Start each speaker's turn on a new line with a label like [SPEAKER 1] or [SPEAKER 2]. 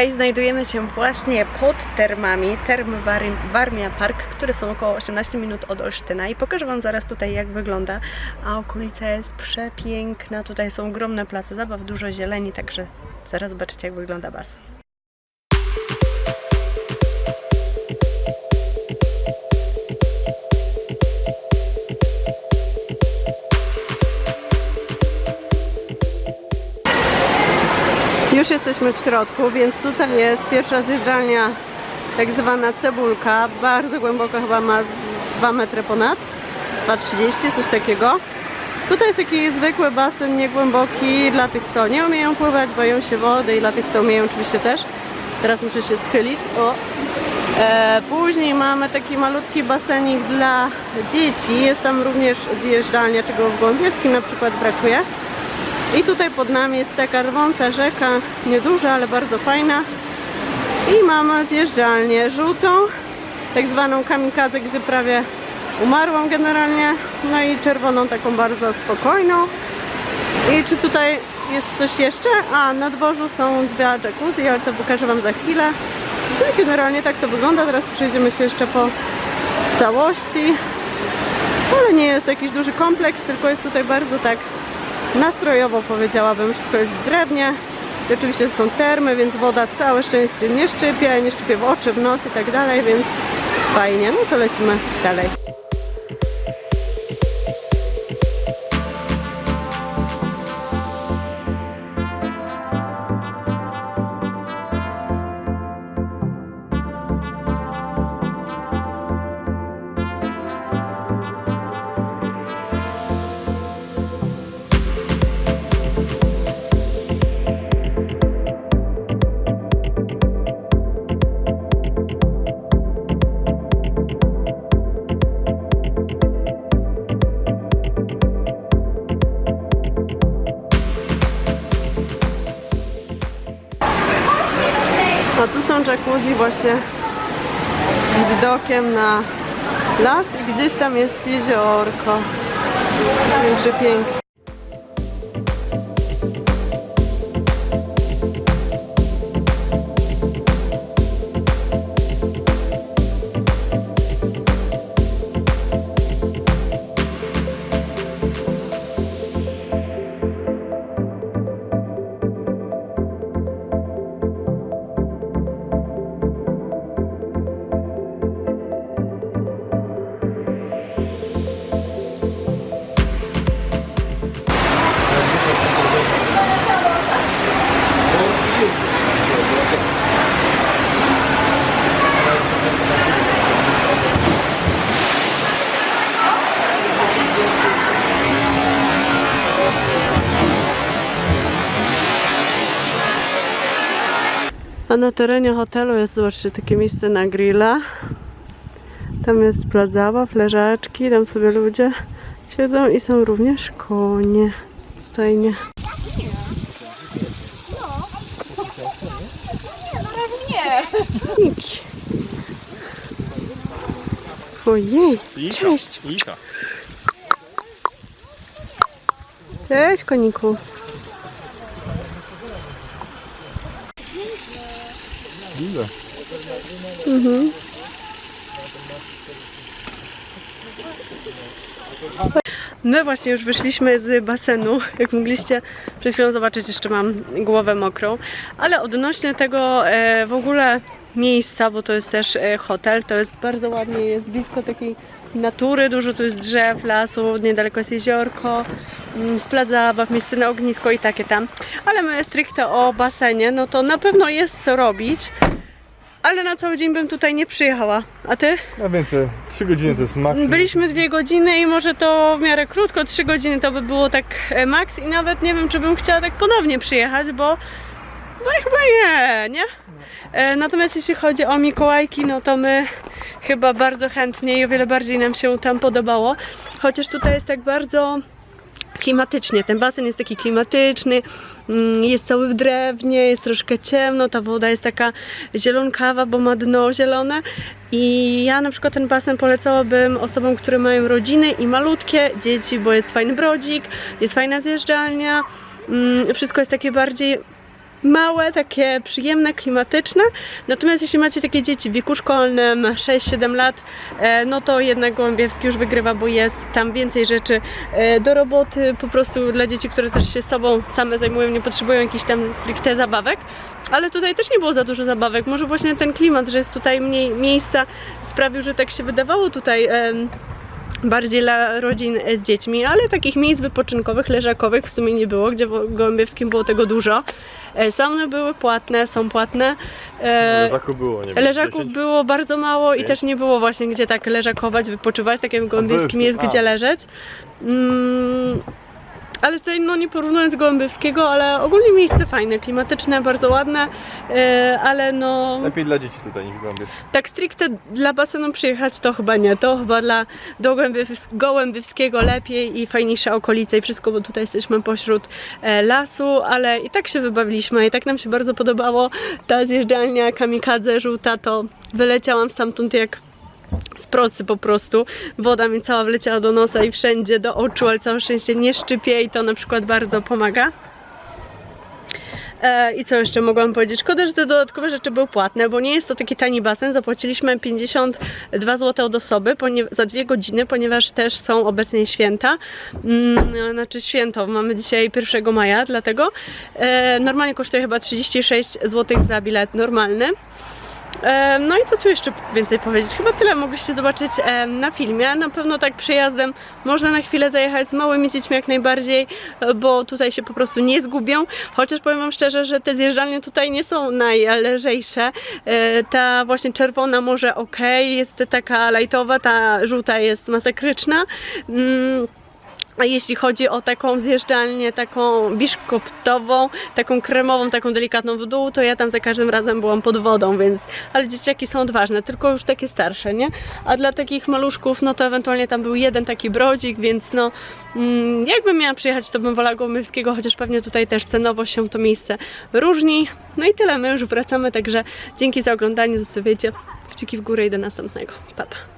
[SPEAKER 1] Hej, znajdujemy się właśnie pod termami, Term Warm- Warmia Park, które są około 18 minut od Olsztyna i pokażę Wam zaraz tutaj jak wygląda, a okolica jest przepiękna, tutaj są ogromne place zabaw, dużo zieleni, także zaraz zobaczycie jak wygląda basen. Jesteśmy w środku, więc tutaj jest pierwsza zjeżdżalnia, tak zwana cebulka, bardzo głęboka, chyba ma z 2 metry ponad, 2,30, coś takiego. Tutaj jest taki zwykły basen, niegłęboki dla tych, co nie umieją pływać, boją się wody i dla tych, co umieją oczywiście też. Teraz muszę się schylić. O. E, później mamy taki malutki basenik dla dzieci. Jest tam również zjeżdżalnia, czego w Gołębiewskim na przykład brakuje. I tutaj pod nami jest taka rwąca rzeka, nieduża, ale bardzo fajna. I mamy zjeżdżalnię żółtą, tak zwaną kamikadze, gdzie prawie umarłam generalnie. No i czerwoną, taką bardzo spokojną. I czy tutaj jest coś jeszcze? A, na dworzu są dwie jacuzzi, ale to pokażę Wam za chwilę. No i generalnie tak to wygląda. Teraz przejdziemy się jeszcze po całości. Ale nie jest jakiś duży kompleks, tylko jest tutaj bardzo tak nastrojowo powiedziałabym, wszystko jest w drewnie. I oczywiście są termy, więc woda całe szczęście nie szczypie, nie szczypie w oczy, w nos i tak dalej, więc fajnie. No to lecimy dalej. A tu są jacuzzi właśnie z widokiem na las i gdzieś tam jest jeziorko. Także pięknie. A na terenie hotelu jest, zobaczcie, takie miejsce na grilla. Tam jest plac zabaw, leżaczki, tam sobie ludzie siedzą i są również konie. Stajnie. Niki. Ojej, cześć. Cześć koniku.
[SPEAKER 2] Widzę.
[SPEAKER 1] Mhm. My właśnie już wyszliśmy z basenu. Jak mogliście przed chwilą zobaczyć, jeszcze mam głowę mokrą. Ale odnośnie tego e, w ogóle miejsca, bo to jest też e, hotel, to jest bardzo ładnie, jest blisko takiej natury, dużo tu jest drzew, lasu, niedaleko jest jeziorko, mm, z plac zabaw, miejsce na ognisko i takie tam. Ale my stricte o basenie, no to na pewno jest co robić. Ale na cały dzień bym tutaj nie przyjechała. A ty?
[SPEAKER 2] Ja że 3 godziny to jest maksimum.
[SPEAKER 1] Byliśmy dwie godziny i może to w miarę krótko, trzy godziny to by było tak e, maks i nawet nie wiem, czy bym chciała tak ponownie przyjechać, bo, bo chyba nie, nie? E, Natomiast jeśli chodzi o Mikołajki, no to my chyba bardzo chętnie i o wiele bardziej nam się tam podobało. Chociaż tutaj jest tak bardzo klimatycznie. Ten basen jest taki klimatyczny, mm, jest cały w drewnie, jest troszkę ciemno, ta woda jest taka zielonkawa, bo ma dno zielone. I ja na przykład ten basen polecałabym osobom, które mają rodziny i malutkie dzieci, bo jest fajny brodzik, jest fajna zjeżdżalnia, mm, wszystko jest takie bardziej małe, takie przyjemne, klimatyczne. Natomiast jeśli macie takie dzieci w wieku szkolnym, 6-7 lat, e, no to jednak Gołębiewski już wygrywa, bo jest tam więcej rzeczy e, do roboty, po prostu dla dzieci, które też się sobą same zajmują, nie potrzebują jakichś tam stricte zabawek. Ale tutaj też nie było za dużo zabawek. Może właśnie ten klimat, że jest tutaj mniej miejsca, sprawił, że tak się wydawało tutaj. bardziej dla rodzin z dziećmi, ale takich miejsc wypoczynkowych, leżakowych w sumie nie było, gdzie w Gołębiewskim było tego dużo. E, Sauny były płatne, są płatne. E,
[SPEAKER 2] Leżaków było, nie wiem.
[SPEAKER 1] Leżaków
[SPEAKER 2] 10?
[SPEAKER 1] było bardzo mało i też nie było właśnie gdzie tak leżakować, wypoczywać, tak jak w
[SPEAKER 2] były-
[SPEAKER 1] jest gdzie leżeć. Mm, ale tutaj no nie porównując Gołębiewskiego, ale ogólnie miejsce fajne, klimatyczne, bardzo ładne, e, ale no
[SPEAKER 2] Lepiej dla dzieci tutaj niż Gołębiew.
[SPEAKER 1] tak stricte dla basenu przyjechać to chyba nie, to chyba dla do Gołębiew- Gołębiewskiego lepiej i fajniejsze okolice i wszystko, bo tutaj jesteśmy pośród e, lasu, ale i tak się wybawiliśmy, i tak nam się bardzo podobało. Ta zjeżdżalnia kamikadze żółta to wyleciałam stamtąd jak z procy po prostu. Woda mi cała wleciała do nosa i wszędzie, do oczu, ale całe szczęście nie szczypie i to na przykład bardzo pomaga. E, I co jeszcze mogłam powiedzieć? Szkoda, że te dodatkowe rzeczy były płatne, bo nie jest to taki tani basen. Zapłaciliśmy 52 zł od osoby za dwie godziny, ponieważ też są obecnie święta. Mm, znaczy święto, mamy dzisiaj 1 maja, dlatego e, normalnie kosztuje chyba 36 zł za bilet normalny. No i co tu jeszcze więcej powiedzieć? Chyba tyle mogliście zobaczyć na filmie. Na pewno tak przyjazdem można na chwilę zajechać z małymi dziećmi jak najbardziej, bo tutaj się po prostu nie zgubią. Chociaż powiem Wam szczerze, że te zjeżdżalnie tutaj nie są najlżejsze. E, Ta właśnie czerwona może ok, jest taka lightowa, ta żółta jest masakryczna. A jeśli chodzi o taką zjeżdżalnię, taką biszkoptową, taką kremową, taką delikatną w dół, to ja tam za każdym razem byłam pod wodą, więc... Ale dzieciaki są odważne, tylko już takie starsze, nie? A dla takich maluszków, no to ewentualnie tam był jeden taki brodzik, więc no... Mm, jakbym miała przyjechać, to bym wolała Gołębiewskiego, chociaż pewnie tutaj też cenowo się to miejsce różni. No i tyle, my już wracamy, także dzięki za oglądanie, zostawiajcie kciuki w górę i do następnego. Pa, pa.